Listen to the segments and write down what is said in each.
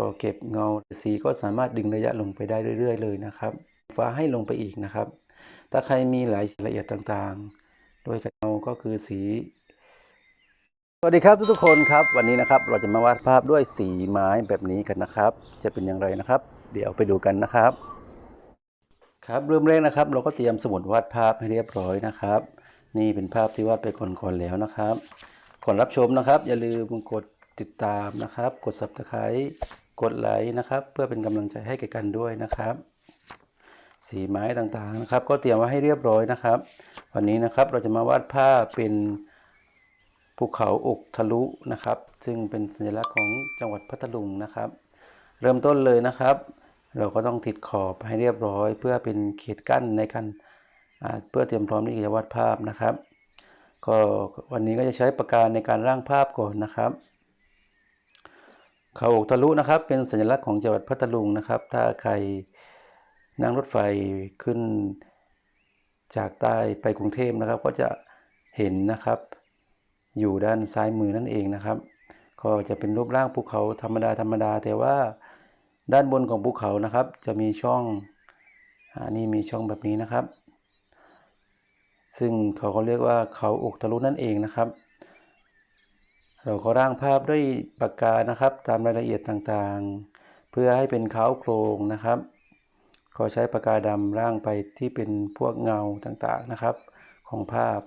ก็เก็บเงาสีก็สามารถดึงระยะลงไปได้เรื่อย ๆ เลยนะครับฟ้าให้ลงไปอีกนะครับ ถ้าใครมีหลายละเอียดต่างๆ โดยเงาก็คือสี สวัสดีครับทุกๆคนครับ วันนี้นะครับเราจะมาวาดภาพด้วยสีไม้แบบนี้กันนะครับ จะเป็นอย่างไรนะครับ เดี๋ยวไปดูกันนะครับ ครับเริ่มแรกนะครับ เราก็เตรียมสมุดวาดภาพให้เรียบร้อยนะครับ นี่เป็นภาพที่วาดไปก่อนๆแล้วนะครับก่อนรับชมนะครับ อย่าลืมกดติดตามนะครับ กด subscribe กดไลค์นะครับ เพื่อเป็นกำลังใจให้แก่กันด้วยนะครับ สีไม้ต่างๆนะครับ ก็เตรียมไว้ให้เรียบร้อยนะครับ วันนี้นะครับเราจะมาวาดภาพเป็นภูเขาอกทะลุนะครับ ซึ่งเป็นสัญลักษณ์ของจังหวัดพัทลุงนะครับ เริ่มต้นเลยนะครับ เราก็ต้องติดขอบให้เรียบร้อย เพื่อเป็นเขตกั้นในการเพื่อเตรียมพร้อมที่จะวาดภาพนะครับ ก็วันนี้ก็จะใช้ปากกาในการร่างภาพก่อนนะครับ เขาอกทะลุนะครับ เป็นสัญลักษณ์ของจังหวัดพัทลุงนะครับ ถ้าใครนั่งรถไฟขึ้นจากใต้ไปกรุงเทพนะครับ ก็จะเห็นนะครับ อยู่ด้านซ้ายมือนั่นเองนะครับ ก็จะเป็นรูปร่างภูเขาธรรมดาธรรมดา แต่ว่าด้านบนของภูเขานะครับ จะมีช่องอันนี้มีช่องแบบนี้นะครับ ซึ่งเขาก็เรียกว่าเขาอกทะลุนั่นเองนะครับ เราก็ร่างภาพด้วยปากกานะครับ ตามรายละเอียดต่างๆ เพื่อให้เป็นเขาโครงนะครับ ก็ใช้ปากกาดำร่างไปที่เป็นพวกเงาต่างๆนะครับ ของภาพ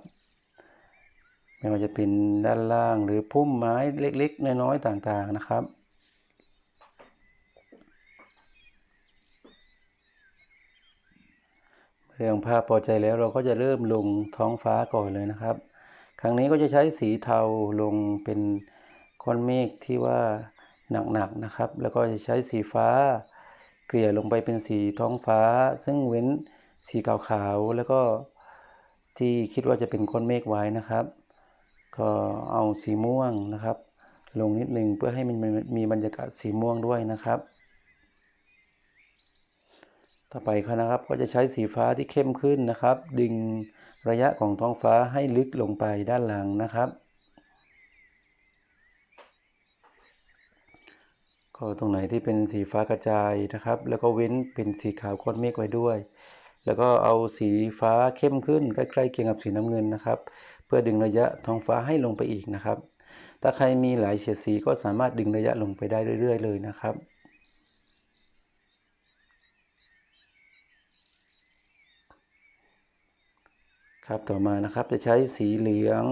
ไม่ว่าจะเป็นด้านล่างหรือพุ่มไม้เล็กๆ น้อยๆ ต่างๆนะครับเรื่องภาพพอใจแล้วเราก็จะเริ่มลงท้องฟ้าก่อนเลยนะครับ ครั้งนี้ก็จะใช้สีเทาลงเป็นก้อนเมฆที่ว่าหนักๆนะครับ แล้วก็จะใช้สีฟ้า เกลี่ยลงไปเป็นสีท้องฟ้า ซึ่งเว้นสีขาวๆแล้วก็ที่คิดว่าจะเป็นก้อนเมฆไว้นะครับ ก็เอาสีม่วงนะครับ ลงนิดนึงเพื่อให้มันมีบรรยากาศสีม่วงด้วยนะครับ ต่อไปครับนะครับก็จะใช้สีฟ้าที่เข้มขึ้นนะครับ ดึง ระยะของท้องฟ้าให้ลึกลงไปด้านหลังนะครับ ก็ตรงไหนที่เป็นสีฟ้ากระจายนะครับ แล้วก็เว้นเป็นสีขาวก้อนเมฆไว้ด้วย แล้วก็เอาสีฟ้าเข้มขึ้นใกล้ๆเคียงกับสีน้ำเงินนะครับ เพื่อดึงระยะท้องฟ้าให้ลงไปอีกนะครับ ถ้าใครมีหลายเฉดสีก็สามารถดึงระยะลงไปได้เรื่อย ๆ เลยนะครับ ครับต่อมานะครับจะใช้สีเหลือง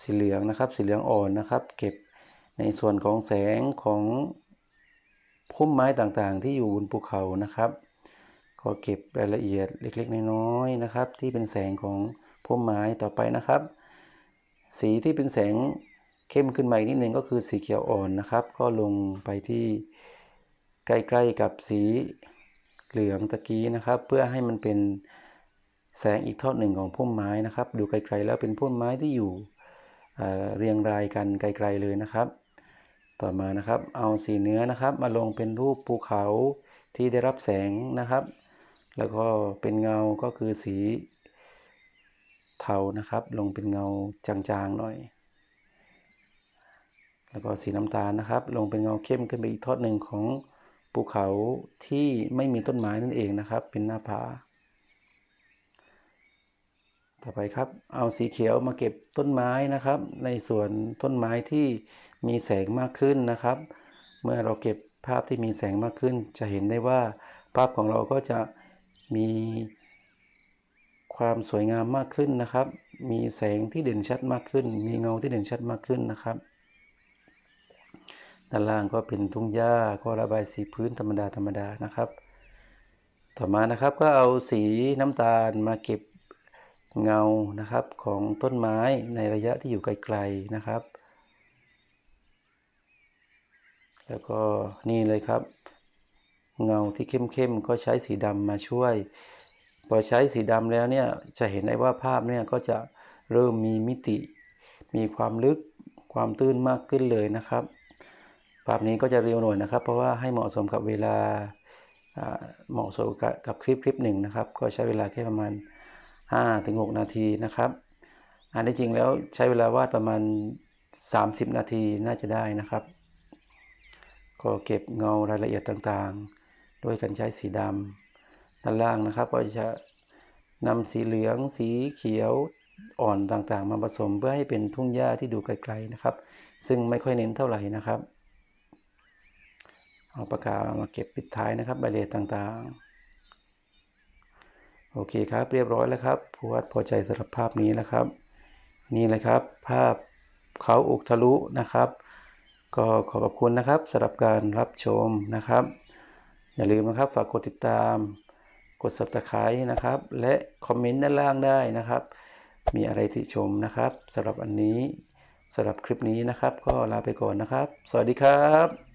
สีเหลืองนะครับ สีเหลืองอ่อนนะครับ เก็บในส่วนของแสงของพุ่มไม้ต่างๆ ที่อยู่บนภูเขานะครับก็เก็บรายละเอียดเล็กๆ น้อยๆนะครับ ที่เป็นแสงของพุ่มไม้ต่อไปนะครับ สีที่เป็นแสงเข้มขึ้นมาอีกนิดนึงก็คือสีเขียวอ่อนนะครับ ก็ลงไปที่ใกล้ๆกับสีเหลืองตะกี้นะครับ เพื่อให้มันเป็น แสงอีกทอดหนึ่งของพุ่มไม้นะครับ ดูไกลๆแล้วเป็นพุ่มไม้ที่อยู่เเรียงรายกันไกลๆเลยนะครับ ต่อมานะครับเอาสีเนื้อนะครับ มาลงเป็นรูปภูเขาที่ได้รับแสงนะครับ แล้วก็เป็นเงาก็คือสีเทานะครับ ลงเป็นเงาจางๆหน่อย แล้วก็สีน้ำตาลนะครับ ลงเป็นเงาเข้มขึ้นไปอีกทอดหนึ่งของภูเขาที่ไม่มีต้นไม้นั่นเองนะครับ เป็นหน้าผา ต่อไปครับ เอาสีเขียวมาเก็บต้นไม้นะครับ ในส่วนต้นไม้ที่มีแสงมากขึ้นนะครับ เมื่อเราเก็บภาพที่มีแสงมากขึ้น จะเห็นได้ว่าภาพของเราก็จะมีความสวยงามมากขึ้นนะครับ มีแสงที่เด่นชัดมากขึ้น มีเงาที่เด่นชัดมากขึ้นนะครับ ด้านล่างก็เป็นทุ่งหญ้า ก็ระบายสีพื้นธรรมดาธรรมดานะครับ ต่อมานะครับก็เอาสีน้ำตาลมาเก็บ เงานะครับของต้นไม้ในระยะที่อยู่ไกลๆนะครับ แล้วก็นี่เลยครับ เงาที่เข้มๆก็ใช้สีดำมาช่วย พอใช้สีดำแล้วเนี่ยจะเห็นได้ว่าภาพเนี่ยก็จะเริ่มมีมิติ มีความลึกความตื้นมากขึ้นเลยนะครับ ภาพนี้ก็จะเร็วหน่อยนะครับ เพราะว่าให้เหมาะสมกับเวลาเหมาะสมกับคลิปคลิปหนึ่งนะครับ ก็ใช้เวลาแค่ประมาณ 5ถึง6นาทีนะครับอันที่จริงแล้วใช้เวลาวาดประมาณ 30 นาทีน่าจะได้นะครับ ก็เก็บเงารายละเอียดต่างๆ ด้วยกันใช้สีดำด้านล่างนะครับ ก็จะนำสีเหลือง สีเขียวอ่อนต่างๆ มาผสมเพื่อให้เป็นทุ่งหญ้าที่ดูไกลๆนะครับ ซึ่งไม่ค่อยเน้นเท่าไหร่นะครับ เอาปากกามาเก็บปิดท้ายนะครับรายละเอียดต่างๆ โอเคครับ เรียบร้อยแล้วครับผู้วัดพอใจสำหรับภาพนี้แล้วครับ นี่เลยครับ ภาพเขาอกทะลุนะครับ ก็ขอขอบคุณนะครับสำหรับการรับชมนะครับ อย่าลืมนะครับฝากกดติดตาม กด subscribe นะครับ และคอมเมนต์ด้านล่างได้นะครับ มีอะไรติชมนะครับสำหรับอันนี้สำหรับคลิปนี้นะครับ ก็ลาไปก่อนนะครับ สวัสดีครับ